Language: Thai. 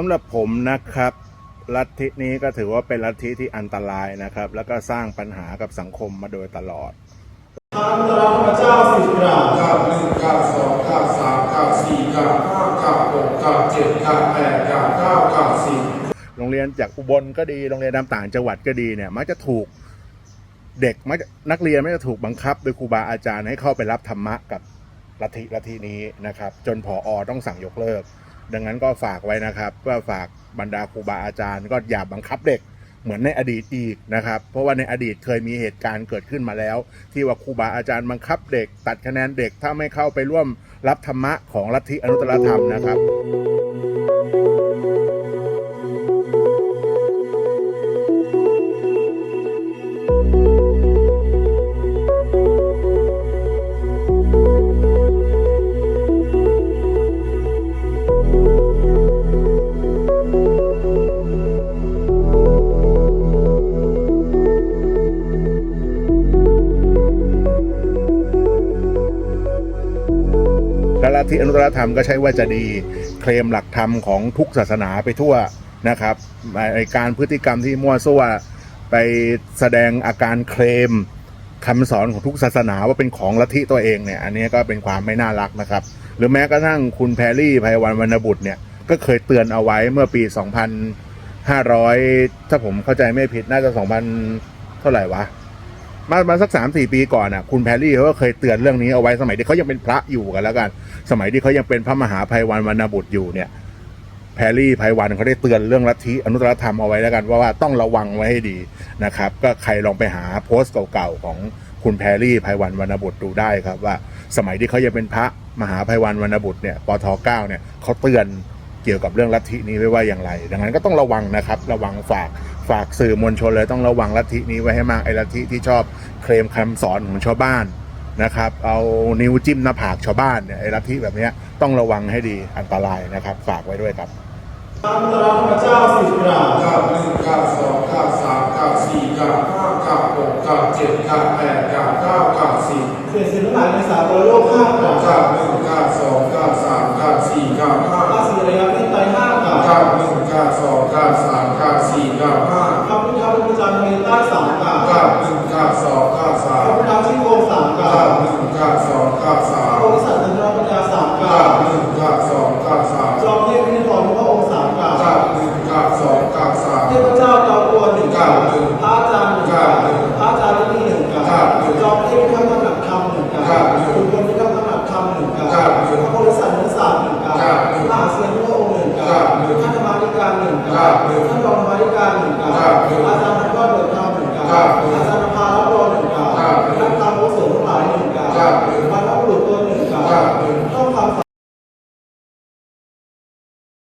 สำหรับผมนะครับ ลัทธินี้ก็ถือว่าเป็นลัทธิที่อันตรายนะครับ แล้วก็สร้างปัญหากับสังคมมาโดยตลอดทางพระพระเจ้าสิบกราบเก้าหนึ่งเก้าสองเก้าสามเก้าสี่เก้าห้าเก้าหกเก้าเจ็ดเก้าแปดเก้าเก้าเก้าสิบโรงเรียนจากอุบลก็ดีโรงเรียนตามต่างจังหวัดก็ดีเนี่ยมักจะถูกเด็กมักจะนักเรียนมักจะถูกบังคับ โดยครูบาอาจารย์ให้เข้าไปรับธรรมะกับลัทธิลัทธินี้นะครับ จนผออต้องสั่งยกเลิก ดังนั้นก็ฝากไว้นะครับว่าฝากบรรดาครูบาอาจารย์ ก็อย่าบังคับเด็กเหมือนในอดีตอีกนะครับ เพราะว่าในอดีตเคยมีเหตุการณ์เกิดขึ้นมาแล้ว ที่ว่าครูบาอาจารย์บังคับเด็ก ตัดคะแนนเด็กถ้าไม่เข้าไปร่วมรับธรรมะของลัทธิอนุตตรธรรมนะครับ และลัทธิอนุตตรธรรมก็ใช่ว่าจะดีเคลมหลักธรรมของทุกศาสนาไปทั่วนะครับในการพฤติกรรมที่มั่วซั่วไปแสดงอาการเคลมคำสอนของทุกศาสนาว่าเป็นของลัทธิตัวเองเนี่ยอันนี้ก็เป็นความไม่น่ารักนะครับ หรือแม้กระทั่งคุณแพรรี่ไพวันวรรณบุตรเนี่ยก็เคยเตือนเอาไว้เมื่อปี 2,500 ถ้าผมเข้าใจไม่ผิดน่าจะ 2,000 เท่าไหร่วะ มามาสักสามสี่ปีก่อนอะคุณแพรรี่เขาก็เคยเตือนเรื่องนี้เอาไว้สมัยที่เขายังเป็นพระอยู่กันแล้วกัน สมัยที่เขายังเป็นพระมหาภัยวันวรรณบุตรอยู่เนี่ยแพรรี่ภัยวันเขาได้เตือนเรื่องลัทธิอนุตตรธรรมเอาไว้แล้วกันว่าว่าต้องระวังไว้ให้ดีนะครับ ก็ใครลองไปหาโพสต์เก่าๆของคุณแพรรี่ภัยวันวรรณบุตรดูได้ครับว่า สมัยที่เขายังเป็นพระมหาภัยวันวรรณบุตรเนี่ยปทเก้าเนี่ยเขาเตือน กี่ยวกับเรื่องลัทธินี้ไว้ว่าอย่างไร ดังนั้นก็ต้องระวังนะครับ ระวังฝากฝากสื่อมวลชนเลยต้องระวังลัทธินี้ไว้ให้มากไอ้ลัทธิที่ชอบเคลมคำสอนของชาวบ้านนะครับเอานิ้วจิ้มหน้าผากชาวบ้านเนี่ยไอ้ลัทธิแบบเนี้ยต้องระวังให้ดีอันตรายนะครับ ฝากไว้ด้วยครับทางพระเจ้าสิบกราบเก้าหนึ่งเก้าสองเก้าสามเก้าสี่เก้าห้าเก้าหกเก้าเจ็ดเก้าแปดเก้าเก้าเก้าสิบเสียสิ่งทั้งหลายในสากลโลกห้ากราบเก้าหนึ่งเก้า ธรูปจารเลใต้สามกราบเก้าหนึ่งเก้าสองเก้าสาพระม